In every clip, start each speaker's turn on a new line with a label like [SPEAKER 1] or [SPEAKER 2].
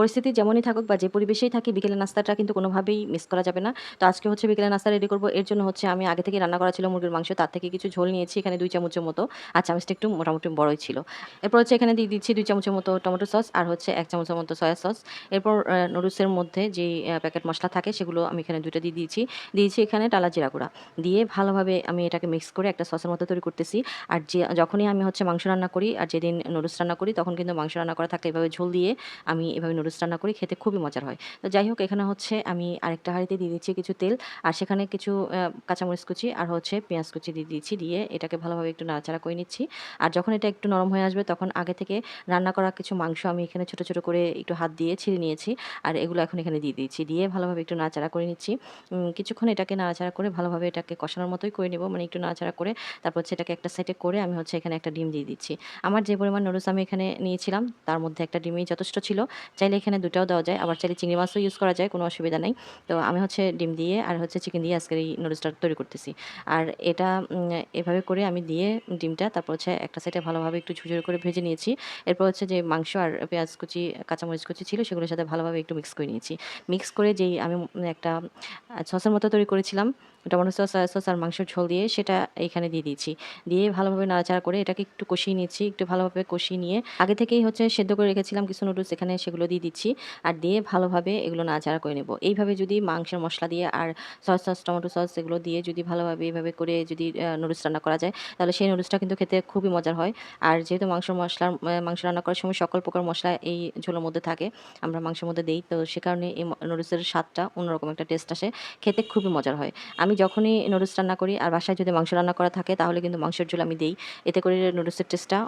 [SPEAKER 1] পরিস্থিতি যেমনই থাকুক বা যে পরিবেশেই থাকি, বিকেলের নাস্তাটা কিন্তু কোনোভাবেই মিস করা যাবে না। তো আজকে হচ্ছে বিকেলের নাস্তা রেডি করব। এর জন্য হচ্ছে আমি আগে থেকে রান্না করা ছিল মুরগির মাংস। তার থেকে কিছু ঝোল নিয়েছি এখানে দুই চামচের মতো। আর চামচটা একটু মোটামুটি বড়ই ছিল। এরপর হচ্ছে এখানে দিয়ে দিচ্ছি দুই চামচের মতো টমেটো সস আর হচ্ছে এক চামচের মতো সয়া সস এরপর নুডলসের মধ্যে যে প্যাকেট মশলা থাকে সেগুলো আমি এখানে দুইটা দিয়ে দিয়েছি। দিয়েছি এখানে টালা জিরা গুঁড়া। দিয়ে ভালোভাবে আমি এটাকে মিক্স করে একটা সসের মতো তৈরি করতেছি। আর যে, যখনই আমি হচ্ছে মাংস রান্না করি আর যেদিন নুডলস রান্না করি, তখন কিন্তু মাংস রান্না করা থাকলে এভাবে ঝোল দিয়ে আমি এভাবে নুডলস রান্না করি, খেতে খুবই মজার হয়। তো যাই হোক, এখানে হচ্ছে আমি আরেকটা হাঁড়িতে দিয়ে দিচ্ছি কিছু তেল, আর সেখানে কিছু কাঁচামরিচ কুচি আর হচ্ছে পেঁয়াজ কুচি দিয়ে দিচ্ছি দিয়ে এটাকে ভালোভাবে একটু নাড়াচাড়া করে নিচ্ছি। আর যখন এটা একটু নরম হয়ে আসবে, তখন আগে থেকে রান্না করা কিছু মাংস আমি এখানে ছোটো ছোটো করে একটু হাত দিয়ে ছিঁড়ে নিয়েছি, আর এগুলো এখন এখানে দিয়ে দিচ্ছি দিয়ে ভালোভাবে একটু নাড়াচাড়া করে নিচ্ছি। কিছুক্ষণ এটাকে নাড়াচাড়া করে ভালোভাবে এটাকে কষানোর মতোই করে নেব মানে একটু নাড়াচাড়া করে তারপর হচ্ছে এটাকে একটা সাইডে করে আমি হচ্ছে এখানে একটা ডিম দিয়ে দিচ্ছি। আমার যে পরিমাণ নুডলস আমি এখানে নিয়েছিলাম, তার মধ্যে একটা ডিমই যথেষ্ট ছিল। চাইলে এখানে দুটাও দেওয়া যায়, আবার চাইলে চিংড়ি মাছও ইউজ করা যায়, কোনো অসুবিধা নেই। তো আমি হচ্ছে ডিম দিয়ে আর হচ্ছে চিকেন দিয়ে আজকের এই নুডলসটা তৈরি করতেছি। আর এটা এভাবে করে আমি দিয়ে ডিমটা, তারপর হচ্ছে একটা সাইডে ভালোভাবে একটু ঝুরঝুরে করে ভেজে নিয়েছি। এরপর হচ্ছে যে মাংস আর পেঁয়াজ কুচি, কাঁচামরিচ কুচি ছিল, সেগুলোর সাথে ভালোভাবে একটু মিক্স করে নিয়েছি। মিক্স করে যেই আমি একটা সসের মতো তৈরি করেছিলাম, টমেটো সস সস আর মাংসের ঝোল দিয়ে, সেটা এখানে দিয়ে দিয়েছি। দিয়ে ভালোভাবে নাড়াচাড়া করে এটাকে একটু কষিয়ে নিয়েছি, একটু ভালোভাবে কষিয়ে নিয়ে, আগে থেকেই হচ্ছে সেদ্ধ করে রেখেছিলাম কিছু নুডলস এখানে সেগুলো দিয়ে দিচ্ছি আর দিয়ে ভালোভাবে এগুলো নাড়াচাড়া করে নেব। এইভাবে যদি মাংসের মশলা দিয়ে আর সস সস, টমেটো সস এগুলো দিয়ে যদি ভালোভাবে এইভাবে করে যদি নুডলস রান্না করা যায়, তাহলে সেই নুডলসটা কিন্তু খেতে খুবই মজার হয়। আর যেহেতু মাংস মশলার মাংস রান্না করার সময় সকল প্রকার মশলা এই ঝোলের মধ্যে থাকে, আমরা মাংসের মধ্যে দিই, তো সে কারণে এই নুডলসের স্বাদটা অন্যরকম একটা টেস্ট আসে, খেতে খুবই মজার হয়। আমি যখনই নুডলস রান্না করি আর বাসায় যদি মাংস রান্না করা থাকে, তাহলে কিন্তু মাংসের ঝোল আমি দিই। এতে করে নুডলসের টেস্টটা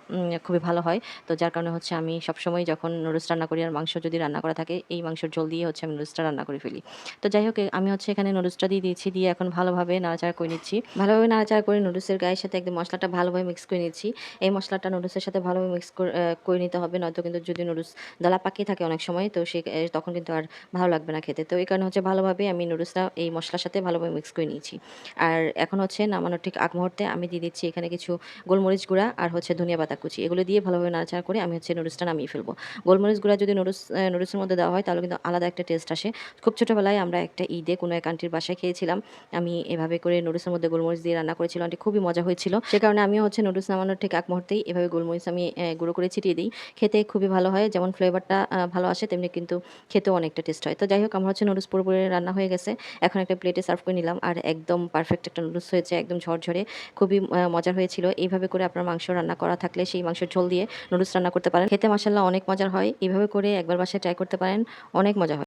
[SPEAKER 1] খুবই ভালো হয়। তো যার কারণে হচ্ছে আমি সবসময় যখন নুডলস রান্না করি আর মাংস যদি রান্না করা থাকে, এই মাংসের ঝোল দিয়ে হচ্ছে আমি নুডলসটা রান্না করে ফেলি। তো যাই হোক আমি হচ্ছে এখানে নুডলসটা দিয়ে দিয়েছি, দিয়ে এখন ভালোভাবে নাড়াচাড়া করে নিচ্ছি। ভালোভাবে নাড়াচাড়া করে নুডলসের গায়ের সাথে একদম মশলাটা ভালোভাবে মিক্স করে নিচ্ছি। এই মশলাটা নুডলসের সাথে ভালোভাবে মিক্স করে নিতে হবে, নয়তো কিন্তু যদি নুডলস দলা পাকিয়ে থাকে অনেক সময়, তো সে তখন কিন্তু আর ভালো লাগবে না খেতে। তো এই কারণে হচ্ছে ভালোভাবে আমি নুডলসটা এই মশলার সাথে ভালোভাবে মিক্স করে নিয়েছি। আর এখন হচ্ছে নামানোর ঠিক আগ মুহূর্তে আমি দিয়ে দিচ্ছি এখানে কিছু গোলমরিচ গুঁড়া আর হচ্ছে ধনিয়া পাতা কুচি। এগুলো দিয়ে ভালোভাবে নাড়াচাড়া করে আমি হচ্ছে নুডলসটা নামিয়ে ফেলব। গোলমরিচ গুঁড়া যদি নুডলস নুডলসের মধ্যে দেওয়া হয়, তাহলে কিন্তু আলাদা একটা টেস্ট আসে। খুব ছোটোবেলায় আমরা একটা ঈদে কোনো এক আন্টির বাসায় খেয়েছিলাম। আমি এভাবে করে নুডলসের মধ্যে গোলমরিচ দিয়ে রান্না করেছিলাম আন্টি খুবই মজা হয়েছিল। সে কারণে আমিও হচ্ছে নুডলস নামানোর ঠিক এক মুহূর্তেই এভাবে গোলমরিচ আমি গুঁড়ো করে ছিটিয়ে দিই। খেতে খুবই ভালো হয়, যেমন ফ্লেভারটা ভালো আসে, তেমনি কিন্তু খেতেও অনেকটা টেস্ট হয়। তো যাই হোক, আমার হচ্ছে নুডলস পুরোপুরি রান্না হয়ে গেছে। এখন একটা প্লেটে সার্ভ করে নিলাম, আর একদম পারফেক্ট একটা নুডলস হয়েছে, একদম ঝরঝরে। খুবই মজার হয়েছিল। এইভাবে করে আপনার মাংস রান্না করা থাকলে সেই মাংসের ঝোল দিয়ে নুডলস রান্না করতে পারেন। খেতে মাসাল্লাহ অনেক মজার হয়। এইভাবে করে একবার বাসায় ট্রাই করতে পারেন অনেক মজা হয়।